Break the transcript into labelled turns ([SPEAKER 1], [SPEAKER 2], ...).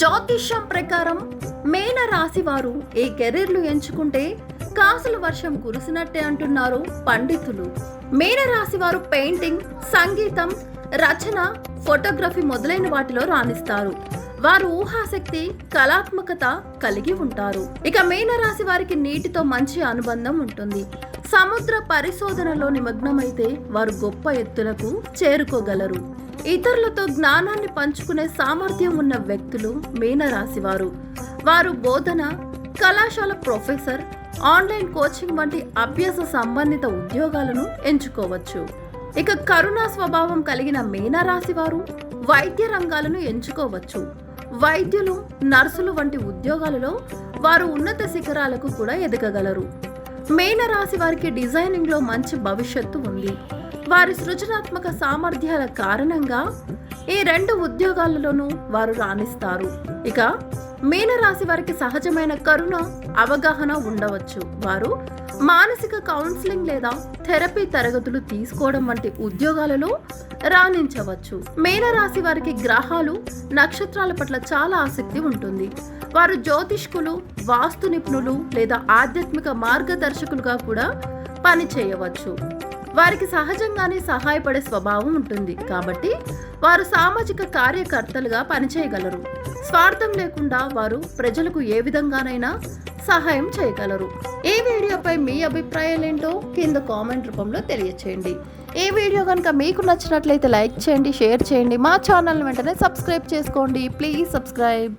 [SPEAKER 1] జ్యోతిష్యం ప్రకారం మేన రాశి వారు ఈ కెరీర్లు ఎంచుకుంటే కాసుల వర్షం కురిసినట్టే అంటున్నారు పండితులు. మేన రాశి వారు పెయింటింగ్ సంగీతం రచన ఫోటోగ్రఫీ మొదలైన వాటిలో రాణిస్తారు. వారు ఊహాశక్తి కళాత్మకత కలిగి ఉంటారు. ఇక మేన రాశి వారికి నీటితో మంచి అనుబంధం ఉంటుంది. సముద్ర పరిశోధనలో నిమగ్నమైతే వారు గొప్ప ఎత్తులకు చేరుకోగలరు. ఇతరులతో జ్ఞానాన్ని పంచుకునే సామర్థ్యం ఉన్న వ్యక్తులు మీనరాశి వారు. వారు బోధన కళాశాల ప్రొఫెసర్ ఆన్లైన్ కోచింగ్ వంటి అభ్యాస సంబంధిత ఉద్యోగాలను ఎంచుకోవచ్చు. ఇక కరుణా స్వభావం కలిగిన మీనరాశి వారు వైద్య రంగాలను ఎంచుకోవచ్చు. వైద్యులు నర్సులు వంటి ఉద్యోగాలలో వారు ఉన్నత శిఖరాలకు కూడా ఎదగగలరు. మీనరాశి వారికి డిజైనింగ్లో మంచి భవిష్యత్తు ఉంది. వారి సృజనాత్మక సామర్థ్యాల కారణంగా ఈ రెండు ఉద్యోగాలలోనూ వారు రాణిస్తారు. ఇక మీనరాశి వారికి సహజమైన కరుణ అవగాహన ఉండవచ్చు. వారు మానసిక కౌన్సిలింగ్ లేదా థెరపీ తరగతులు తీసుకోవడం వంటి ఉద్యోగాలలో రాణించవచ్చు. మీనరాశి వారికి గ్రహాలు నక్షత్రాల పట్ల చాలా ఆసక్తి ఉంటుంది. వారు జ్యోతిష్కులు వాస్తు నిపుణులు లేదా ఆధ్యాత్మిక మార్గదర్శకులుగా కూడా పనిచేయవచ్చు. వారికి సహజంగానే సహాయపడే స్వభావం ఉంటుంది. కాబట్టి వారు సామాజిక కార్యకర్తలుగా పనిచేయగలరు. స్వార్థం లేకుండా వారు ప్రజలకు ఏ విధంగానైనా సహాయం చేయగలరు. ఈ వీడియోపై మీ అభిప్రాయాలు ఏంటో కింద కామెంట్ రూపంలో తెలియచేయండి. ఈ వీడియో కనుక మీకు నచ్చినట్లయితే లైక్ చేయండి షేర్ చేయండి. మా ఛానల్ వెంటనే సబ్స్క్రైబ్ చేసుకోండి. Please subscribe.